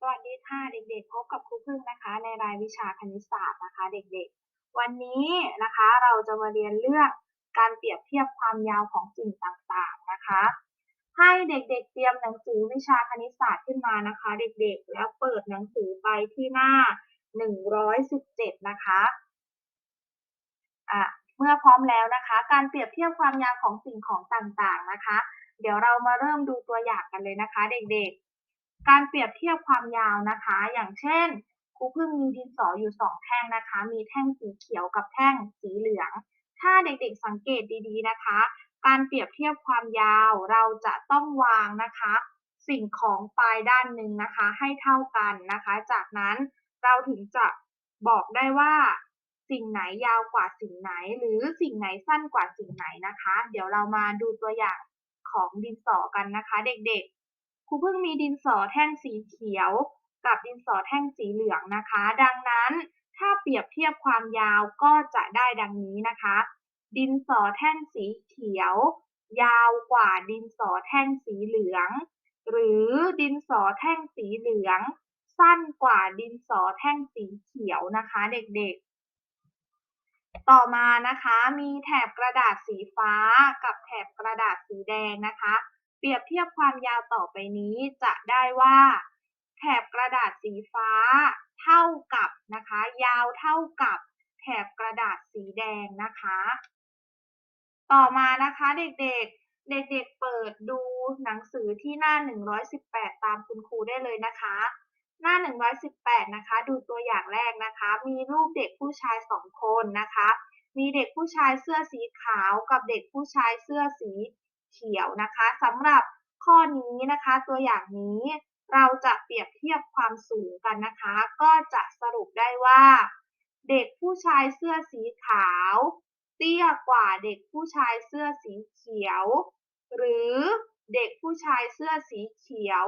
สวัสดีค่ะเด็กๆ พบกับครูพึ่งนะคะ ในรายวิชาคณิตศาสตร์นะคะ เด็กๆ วันนี้นะคะเราจะมาเรียนเรื่องการเปรียบเทียบความยาวของสิ่งต่างๆนะคะ ให้เด็กๆ เตรียมหนังสือวิชาคณิตศาสตร์ขึ้นมานะคะ เด็กๆ แล้วเปิดหนังสือไปที่หน้า 117 นะคะอะเมื่อพร้อมแล้วนะคะ การเปรียบเทียบความยาวของสิ่งของต่างๆนะคะ เดี๋ยวเรามาเริ่มดูตัวอย่างกันเลยนะคะ เด็กๆ การเปรียบเทียบความยาวนะคะ อย่างเช่นครูพึ่งมีดินสออยู่สองแท่งนะคะ มีแท่งสีเขียวกับแท่งสีเหลือง ถ้าเด็กๆสังเกตดีๆนะคะ การเปรียบเทียบความยาวเราจะต้องวางนะคะ สิ่งของปลายด้านหนึ่งนะคะ ให้เท่ากันนะคะ จากนั้นเราถึงจะบอกได้ว่าสิ่งไหนยาวกว่าสิ่งไหน หรือสิ่งไหนสั้นกว่าสิ่งไหนนะคะ เดี๋ยวเรามาดูตัวอย่างของดินสอกันนะคะ เด็กๆ ครูเพิ่งมีดินสอแท่งสีเขียว กับดินสอแท่งสีเหลืองนะคะ ดังนั้นถ้าเปรียบเทียบความยาวก็จะได้ดังนี้นะคะ ดินสอแท่งสีเขียว ยาวกว่าดินสอแท่งสีเหลือง หรือดินสอแท่งสีเหลือง สั้นกว่าดินสอแท่งสีเขียวนะคะเด็กๆ ต่อมานะคะมีแถบกระดาษสีฟ้ากับแถบกระดาษสีแดงนะคะ เปรียบเทียบความยาวต่อไปนี้จะได้ว่า แถบกระดาษสีฟ้าเท่ากับนะคะ ยาวเท่ากับแถบกระดาษสีแดงนะคะ ต่อมานะคะเด็กๆ เด็กๆเปิดดูหนังสือที่หน้า 118 ตามคุณครูได้เลยนะคะ หน้า 118 นะคะ ดูตัวอย่างแรกนะคะ มีรูปเด็กผู้ชายสองคนนะคะ มีเด็กผู้ชายเสื้อสีขาวกับเด็กผู้ชายเสื้อสี เขียวนะคะสำหรับข้อนี้นะคะ ตัวอย่างนี้เราจะเปรียบเทียบความสูงกันนะคะ ก็จะสรุปได้ว่า เด็กผู้ชายเสื้อสีขาว เตี้ยกว่าเด็กผู้ชายเสื้อสีเขียว หรือเด็กผู้ชายเสื้อสีเขียว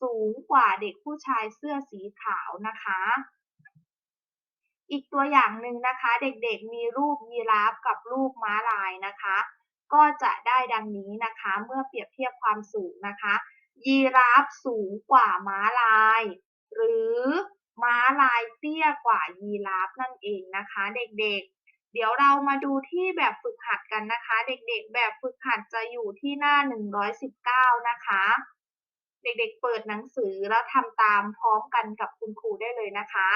สูงกว่าเด็กผู้ชายเสื้อสีขาวนะคะ อีกตัวอย่างหนึ่งนะคะ เด็กๆมีรูปยีราฟกับรูปม้าลายนะคะ ก็จะได้ดังนี้นะคะ เมื่อเปรียบเทียบความสูงนะคะ ยีราฟสูงกว่าม้าลาย หรือม้าลายเตี้ยกว่ายีราฟนั่นเองนะคะ เด็กๆ เดี๋ยวเรามาดูที่แบบฝึกหัดกันนะคะ เด็กๆ แบบฝึกหัดจะอยู่ที่หน้า 119 นะคะ เด็กๆ เปิดหนังสือแล้วทำตามพร้อมกันกับคุณครูได้เลยนะคะ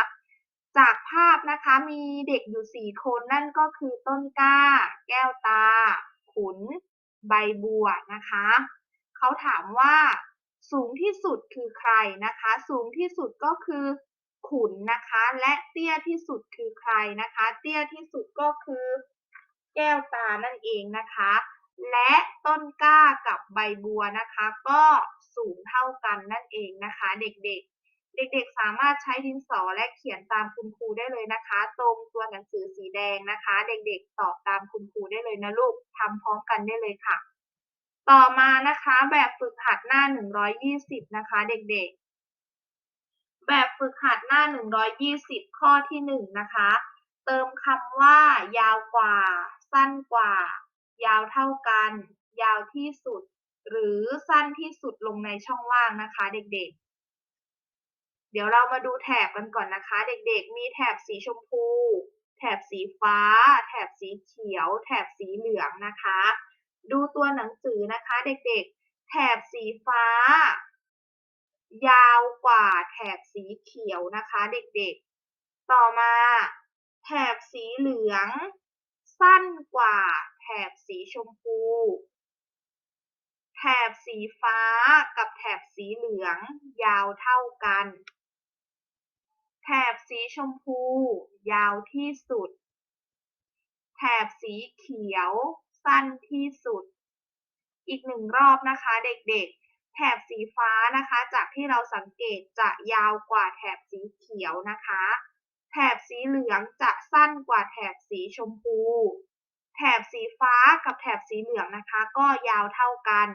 จากภาพนะคะมีเด็กอยู่ 4 คนนั่นก็คือต้นกล้า แก้วตา ขุน ใบบัวนะคะเขาถามว่าสูงที่สุดคือใครนะคะ สูงที่สุดก็คือขุนนะคะ และเตี้ยที่สุดคือใครนะคะ เตี้ยที่สุดก็คือแก้วตานั่นเองนะคะ และต้นกล้ากับใบบัวนะคะ ก็สูงเท่ากันนั่นเองนะคะ เด็กๆ เด็กๆ สามารถใช้ดินสอและเขียนตามคุณครูได้เลยนะคะ ตรงตัวหนังสือสีแดงนะคะ เด็กๆ ตอบตามคุณครูได้เลยนะลูกทำพร้อมกันได้เลยค่ะ ต่อมานะคะแบบฝึกหัดหน้า 120 นะคะ เด็กๆ แบบฝึกหัดหน้า 120 ข้อที่ 1 นะคะ เติมคำว่า ยาวกว่า สั้นกว่า ยาวเท่ากัน ยาวที่สุด หรือสั้นที่สุดลงในช่องว่างนะคะ เด็กๆ เดี๋ยวเรามาดูแถบกันก่อนนะคะ เด็กๆ มีแถบสีชมพู แถบสีฟ้า แถบสีเขียว แถบสีเหลืองนะคะ ดูตัวหนังสือนะคะเด็กๆ แถบสีฟ้า ยาวกว่าแถบสีเขียวนะคะ เด็กๆ ต่อมา แถบสีเหลือง สั้นกว่า แถบสีชมพู แถบสีฟ้ากับแถบสีเหลือง ยาวเท่ากัน แถบสีชมพู ยาวที่สุด แถบสีเขียว สั้นที่สุด อีกหนึ่งรอบนะคะเด็กๆ แถบสีฟ้านะคะ จากที่เราสังเกตจะยาวกว่าแถบสีเขียวนะคะ แถบสีเหลืองจะสั้นกว่าแถบสีชมพู แถบสีฟ้ากับแถบสีเหลืองนะคะ ก็ยาวเท่ากัน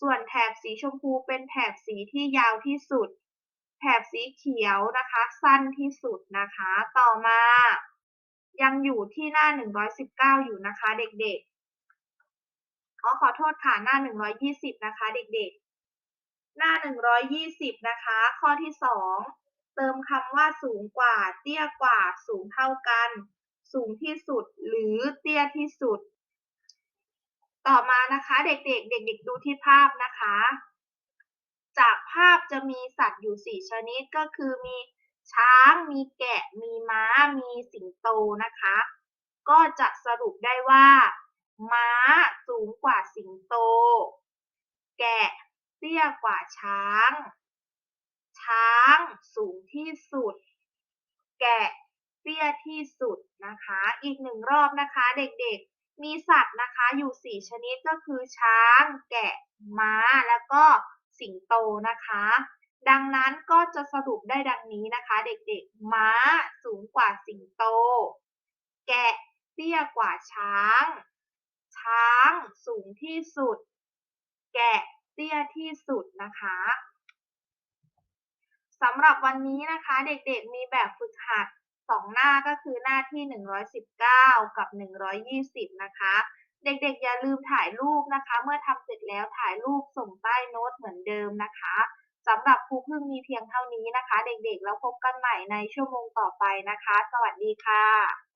ส่วนแถบสีชมพูเป็นแถบสีที่ยาวที่สุด แถบสีเขียวนะคะ สั้นที่สุดนะคะ ต่อมา ยังอยู่ที่หน้า 119 อยู่นะคะ เด็กๆขอขอโทษค่ะหน้า 120 นะคะ เด็กๆ หน้า 120 นะคะ ข้อที่ 2 เติมคำว่าสูงกว่า เตี้ยกว่า สูงเท่ากัน สูงที่สุด หรือเตี้ยที่สุด ต่อมานะคะ เด็กๆ เด็กๆ ดูที่ภาพนะคะ จากภาพจะมีสัตว์อยู่ 4 ชนิดก็คือมีช้าง มีแกะ มีม้า มีสิงโตนะคะ ก็จะสรุปได้ว่า ม้าสูงกว่าสิงโต แกะเตี้ยกว่าช้าง ช้างสูงที่สุด แกะเตี้ยที่สุดนะคะ อีกหนึ่งรอบนะคะเด็กๆ มีสัตว์นะคะอยู่ 4 ชนิดก็คือช้าง แกะ ม้า แล้วก็ สิงโตนะคะ ดังนั้นก็จะสรุปได้ดังนี้นะคะ เด็กๆ ม้าสูงกว่าสิงโต แกะเตี้ยกว่าช้าง ช้างสูงที่สุด แกะเตี้ยที่สุดนะคะสำหรับวันนี้นะคะเด็กๆมีแบบฝึกหัดสองหน้าก็คือหน้าที่ 119 กับ 120 นะคะ เด็กๆ อย่าลืมถ่ายรูปนะคะ เมื่อทำเสร็จแล้วถ่ายรูปส่งใต้โน้ตเหมือนเดิมนะคะสำหรับครูพึ่งมีเพียงเท่านี้นะคะ เด็กๆ แล้วพบกันใหม่ในชั่วโมงต่อไปนะคะ สวัสดีค่ะ